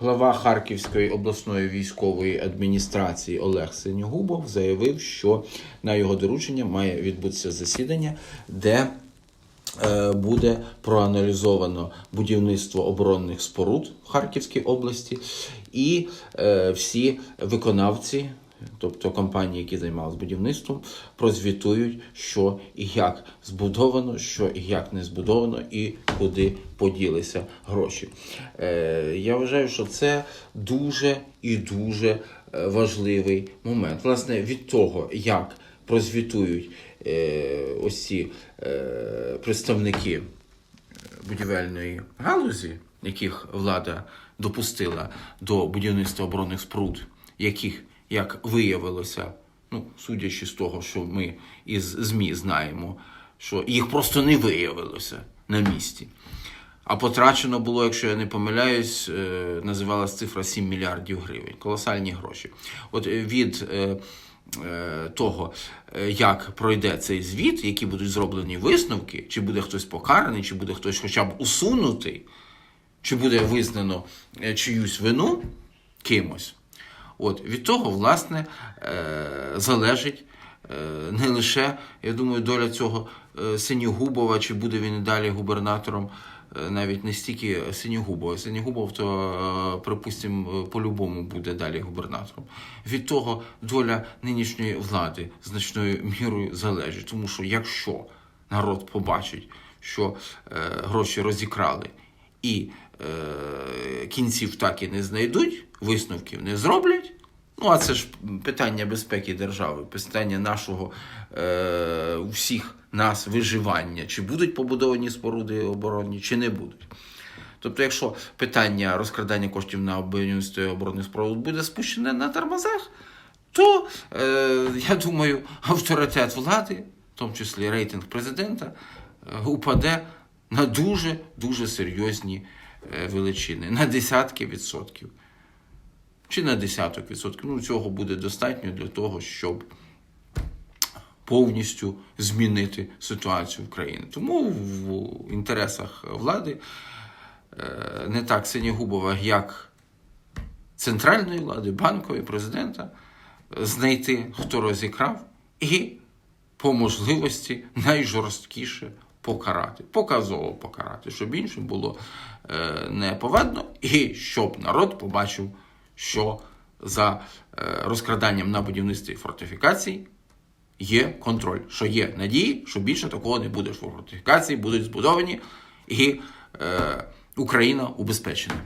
Глава Харківської обласної військової адміністрації Олег Синьогубов заявив, що на його доручення має відбутися засідання, де е, буде проаналізовано будівництво оборонних споруд в Харківській області, і е, всі виконавці, тобто компанії, які займалися будівництвом, прозвітують, що і як збудовано, що і як не збудовано, і куди поділися гроші. Е, я вважаю, що це дуже і дуже е, важливий момент. Власне, від того, як прозвітують е, ось ці представники будівельної галузі, яких влада допустила до будівництва оборонних споруд, яких, як виявилося, ну, судячи з того, що ми із ЗМІ знаємо, що їх просто не виявилося на місці. А потрачено було, якщо я не помиляюсь, е, називалась цифра 7 мільярдів гривень. Колосальні гроші. От е, від е, того, як пройде цей звіт, які будуть зроблені висновки, чи буде хтось покараний, чи буде хтось хоча б усунутий, чи буде визнано чиюсь вину кимось. От від того, власне, е, залежить е, не лише, я думаю, доля цього е, Синьогубова, чи буде він і далі губернатором, навіть не стільки Синьогубова. Синьогубов, то, припустимо, по-любому буде далі губернатором. Від того доля нинішньої влади значною мірою залежить. Тому що якщо народ побачить, що е, гроші розікрали і е, кінців так і не знайдуть, висновків не зроблять. Ну, а це ж питання безпеки держави, питання нашого е, усіх нас виживання, чи будуть побудовані споруди оборонні, чи не будуть. Тобто, якщо питання розкрадання коштів на будівництво оборонних споруд буде спущене на тормозах, то е, я думаю, авторитет влади, в тому числі рейтинг президента, е, упаде на дуже дуже серйозні е, величини, на десятки відсотків. Чи на десяток відсотків. Ну, цього буде достатньо для того, щоб повністю змінити ситуацію в країні. Тому в інтересах влади е, не так Синігубова, як центральної влади, банкової, президента, знайти, хто розікрав, і по можливості найжорсткіше покарати, показово покарати, щоб іншим було е, неповадно, і щоб народ побачив, що за е, розкраданням на будівництві фортифікацій є контроль, що є надії, що більше такого не буде, що фортифікації будуть збудовані і е, Україна убезпечена.